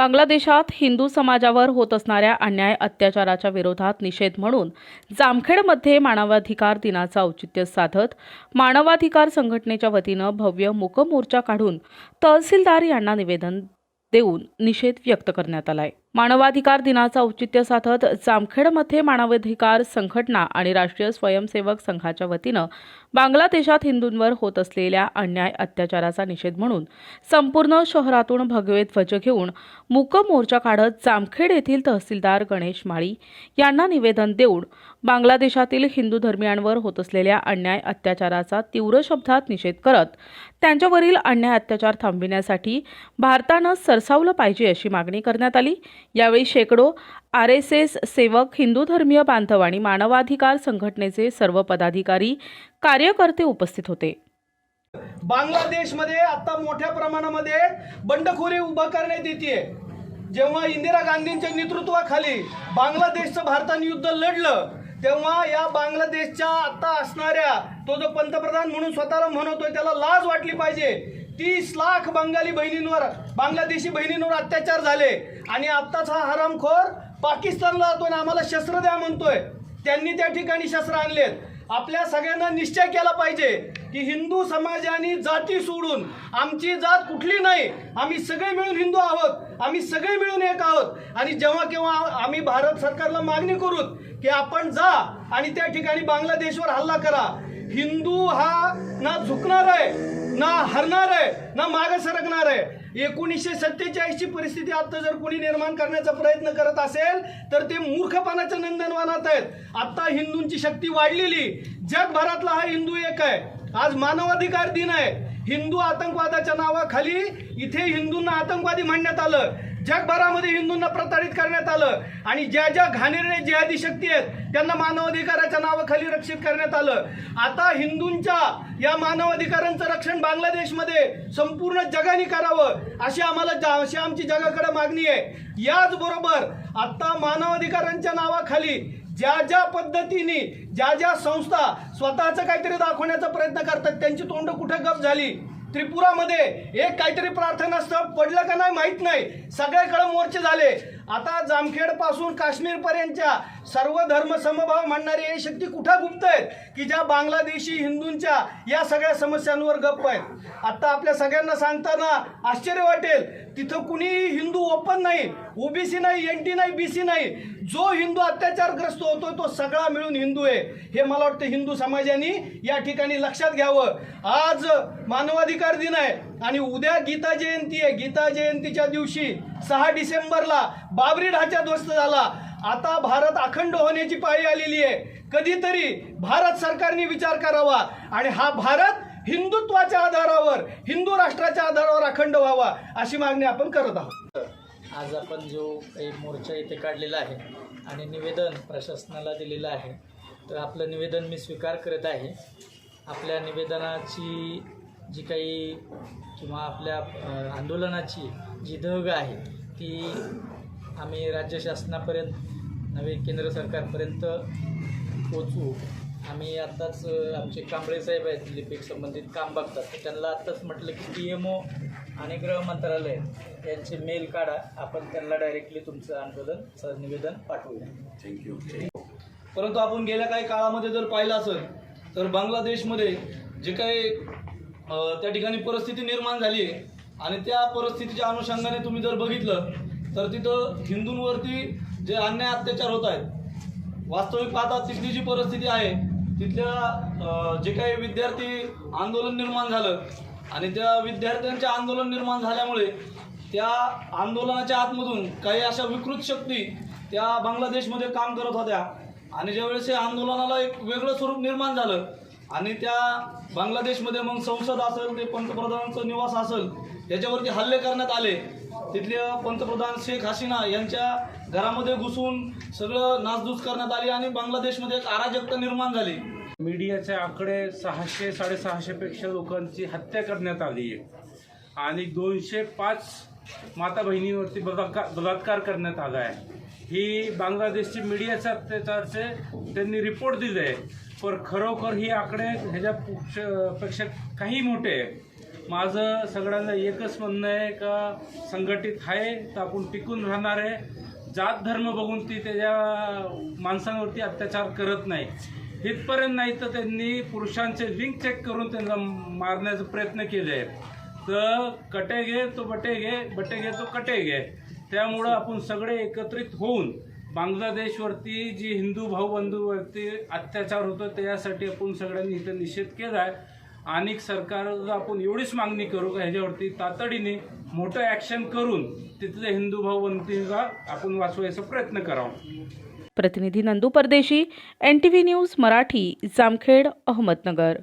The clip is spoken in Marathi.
बांगलादेशात हिंदू समाजावर होत असणाऱ्या अन्याय अत्याचाराच्या विरोधात निषेध म्हणून जामखेडमध्ये मानवाधिकार दिनाचं औचित्य साधत मानवाधिकार संघटनेच्या वतीनं भव्य मूकमोर्चा काढून तहसीलदार यांना निवेदन देऊन निषेध व्यक्त करण्यात आलाय. मानवाधिकार दिनाचं औचित्य साधत जामखेडमध्ये मानवाधिकार संघटना आणि राष्ट्रीय स्वयंसेवक संघाच्या वतीनं बांगलादेशात हिंदूंवर होत असलेल्या अन्याय अत्याचाराचा निषेध म्हणून संपूर्ण शहरातून भगवे ध्वज घेऊन मूक मोर्चा काढत जामखेड येथील तहसीलदार गणेश माळी यांना निवेदन देऊन बांगलादेशातील हिंदू धर्मियांवर होत असलेल्या अन्याय अत्याचाराचा तीव्र शब्दात निषेध करत त्यांच्यावरील अन्याय अत्याचार थांबविण्यासाठी भारतानं सरसावलं पाहिजे अशी मागणी करण्यात आली. यावेळी शेकडो आर एस एस सेवक हिंदू धर्मीय बांधव आणि मानवाधिकार संघटनेचे सर्व पदाधिकारी कार्यकर्ते उपस्थित होते. बांगलादेशमध्ये आता मोठ्या प्रमाणामध्ये बंडखोरी उभा करण्यात येते जेव्हा इंदिरा गांधींच्या नेतृत्वाखाली बांगलादेशचं भारताने युद्ध लढलं तेव्हा या बांगलादेशच्या आता असणाऱ्या तो जो पंतप्रधान म्हणून स्वतःला म्हणतोय त्याला लाज वाटली पाहिजे. तीस लाख बंगाली बहिणींवर बांगलादेशी बहिणींवर अत्याचार झाले. आणि आत्ताच हा हरामखोर पाकिस्तानला जातोय आणि आम्हाला शस्त्र द्या म्हणतोय. त्यांनी त्या ठिकाणी शस्त्र आणलेत. आपल्या सगळ्यांना निश्चय केला पाहिजे की हिंदू समाजाने जाती सोडून आमची जात कुठली नाही आम्ही सगळे मिळून हिंदू आहोत आम्ही सगळे मिळून एक आहोत. आणि जेव्हा केव्हा आम्ही भारत सरकारला मागणी करू की आपण जा आणि त्या ठिकाणी बांगलादेशवर हल्ला करा हिंदू हा ना झुकणार आहे ना हरणार आहे ना मागे सरकणार आहे. एकोणीसशे सत्तेचाळीसची परिस्थिती आता जर कोणी निर्माण करण्याचा प्रयत्न करत असेल तर ते मूर्खपणाच्या नंदनवानात आहेत. आत्ता हिंदूंची शक्ती वाढलेली. जगभरातला हा हिंदू एक आहे. आज मानवाधिकार दिन आहे. हिंदू आतंकवादाच्या नावाखाली इथे हिंदूंना आतंकवादी म्हणण्यात आलं. जगभरामध्ये हिंदूंना प्रताडित करण्यात आलं. आणि ज्या ज्या घाणेरड्या जिहादी शक्ती आहेत त्यांना मानवाधिकाराच्या नावाखाली रक्षित करण्यात आलं. आता हिंदूंच्या या मानवाधिकारांचं रक्षण बांगलादेशमध्ये संपूर्ण जगाने करावं अशी आम्हाला अशी आमची जगाकडे मागणी आहे. याचबरोबर आता मानवाधिकारांच्या नावाखाली ज्या ज्या पद्धतीने ज्या ज्या संस्था स्वतःचं काहीतरी दाखवण्याचा प्रयत्न करतात त्यांची तोंड कुठे गप झाली? त्रिपुरामध्ये एक काहीतरी प्रार्थनास्थळ पडलं का नाही माहीत नाही. सगळ्याकडे मोर्चे झाले. आता जामखेडपासून काश्मीर पर्यंतच्या सर्व धर्म समभाव मांडणारी ही शक्ती कुठं गुप्त आहेत? की ज्या बांगलादेशी हिंदूंच्या या सगळ्या समस्यांवर गप्प आहेत? आता आपल्या सगळ्यांना सांगताना आश्चर्य वाटेल तिथं कुणीही हिंदू ओपन नाही ओबीसी नाही एन टी नाही बी सी नाही. जो हिंदू अत्याचारग्रस्त होतो तो सगळा मिळून हिंदू आहे. हे मला वाटतं हिंदू समाजाने या ठिकाणी लक्षात घ्यावं. आज मानवाधिकार दिन आहे आणि उद्या गीता जयंती आहे. गीता जयंतीच्या दिवशी सहा डिसेंबरला बाबरी ढाचा ध्वस्त झाला. आता भारत अखंड होण्याची पाळी आलेली आहे. कधीतरी भारत सरकारने विचार करावा आणि हा भारत हिंदुत्वाच्या आधारावर हिंदू राष्ट्राच्या आधारावर अखंड व्हावा अशी मागणी आपण करत आहोत. आज आपण जो काही मोर्चा इथे काढलेला आहे आणि निवेदन प्रशासनाला दिलेलं आहे तर आपलं निवेदन मी स्वीकार करत आहे. आपल्या निवेदनाची जी काही किंवा आपल्या आंदोलनाची जी धग आहे ती आम्ही राज्य शासनापर्यंत नवे केंद्र सरकारपर्यंत पोचवू आम्ही आत्ताच आमचे कांबळे साहेब आहेत लिपिक संबंधित काम बघतात. तर त्यांना आत्ताच म्हटलं की पी एम ओ आणि गृह मंत्रालय यांचे मेल काढा आपण त्यांना डायरेक्टली तुमचं आंदोलन निवेदन पाठवूया. परंतु आपण गेल्या काही काळामध्ये जर पाहिलं असेल तर बांगलादेशमध्ये जे काही त्या ठिकाणी परिस्थिती निर्माण झाली आहे आणि त्या परिस्थितीच्या अनुषंगाने तुम्ही जर बघितलं तर तिथं हिंदूंवरती जे अन्याय अत्याचार होत आहेत वास्तविक पाहता तिथली जी परिस्थिती आहे तिथल्या जे काही विद्यार्थी आंदोलन निर्माण झालं आणि त्या विद्यार्थ्यांचे आंदोलन निर्माण झाल्यामुळे त्या आंदोलनाच्या आतमधून काही अशा विकृत शक्ती त्या बांगलादेशमध्ये काम करत होत्या. आणि ज्यावेळेस हे आंदोलनाला एक वेगळं स्वरूप निर्माण झालं आणि त्या बांगलादेशमध्ये मग संसद असेल ते पंतप्रधानांचं निवास असेल त्याच्यावरती हल्ले करण्यात आले. तिथल्या पंतप्रधान शेख हसीना यांच्या घरामध्ये घुसून सगळं नासधूस करण्यात आली आणि बांगलादेशमध्ये एक अराजकता निर्माण झाली. मीडियाचे आकडे सहाशे साडेसहाशेपेक्षा लोकांची हत्या करण्यात आली आहे. आणि दोनशे पाच माता बहिणींवरती बलात्कार बलात्कार करण्यात आला आहे. ही बांगलादेशची मीडियाच्या अत्याचारचे त्यांनी रिपोर्ट दिले आहे. पर खरोखर ही आकडे ह्याच्या पेक्षा- पेक्षा काही मोठे आहे माझं सगळ्यांना एकच म्हणणं आहे का संघटित आहे तर आपण टिकून राहणार आहे. जात धर्म बघून ती त्याच्या माणसांवरती अत्याचार करत नाही. इथपर्यंत नाही तर त्यांनी पुरुषांचे लिंक चेक करून त्यांना मारण्याचा प्रयत्न केले आहेत. तर कटे घे तो बटे घे बटे घे तो कटे घे. त्यामुळं आपण सगळे एकत्रित होऊन बांगलादेशवरती जी हिंदू भाऊबंधूवरती अत्याचार होतो त्यासाठी आपण सगळ्यांनी इथं निषेध केला आहे. आणि सरकारला आपण एवढीच मागणी करू का ह्याच्यावरती तातडीने मोठं ॲक्शन करून तिथले हिंदू भाऊबंधूला आपण वाचवायचा प्रयत्न करावा. प्रतिनिधी Nandu Pardeshi N T V news Marathi Jamkhed Ahmednagar.